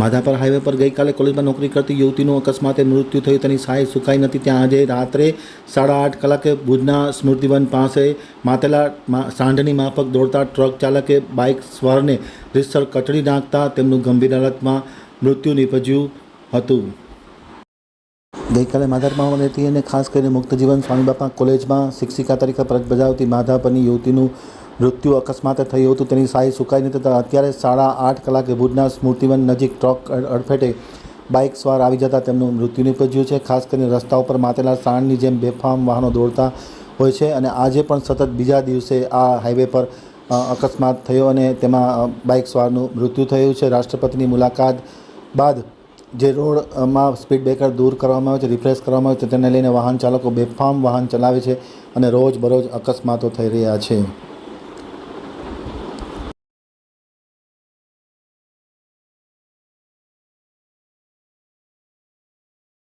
Madhapar highway પર ગઈકાલે કોલેજમાં નોકરી કરતી યુવતીનું અકસ્માતે મૃત્યુ થયું. તેની સહાય સુકાઈ નથી. ત્યાં આજે રાત્રે સાડા આઠ કલાકે ભુજના સ્મૃતિવન પાસે માતેલા સાંઢની માફક દોડતા ટ્રક ચાલકે બાઇક સ્વારને રીતસર કચડી નાખતા તેમનું ગંભીર હાલતમાં મૃત્યુ નીપજ્યું હતું. ગઈકાલે માધાપરમાં રહેતી અને ખાસ કરીને મુક્તજીવન સ્વામીબાપા કોલેજમાં શિક્ષિકા તરીકે ફરજ બજાવતી માધાપરની યુવતીનું મૃત્યુ અકસ્માતે થયું હતું. તેની સાઈ સુકાઈ નથી થતાં અત્યારે સાડા આઠ કલાકે ભુજના સ્મૃતિવન નજીક ટ્રક અડ- અડફેટે બાઇક સવાર આવી જતાં તેમનું મૃત્યુ નીપજ્યું છે. ખાસ કરીને રસ્તા ઉપર માતેલા સાણની જેમ બેફામ વાહનો દોડતા હોય છે અને આજે પણ સતત બીજા દિવસે આ હાઈવે પર અકસ્માત થયો અને તેમાં બાઇક સવારનું મૃત્યુ થયું છે. રાષ્ટ્રપતિની મુલાકાત બાદ જે રોડમાં સ્પીડ બ્રેકર દૂર કરવામાં આવે છે, રિફ્રેશ કરવામાં આવે છે, તેને લઈને વાહન ચાલકો બેફામ વાહન ચલાવે છે અને રોજ બરોજ અકસ્માતો થઈ રહ્યા છે.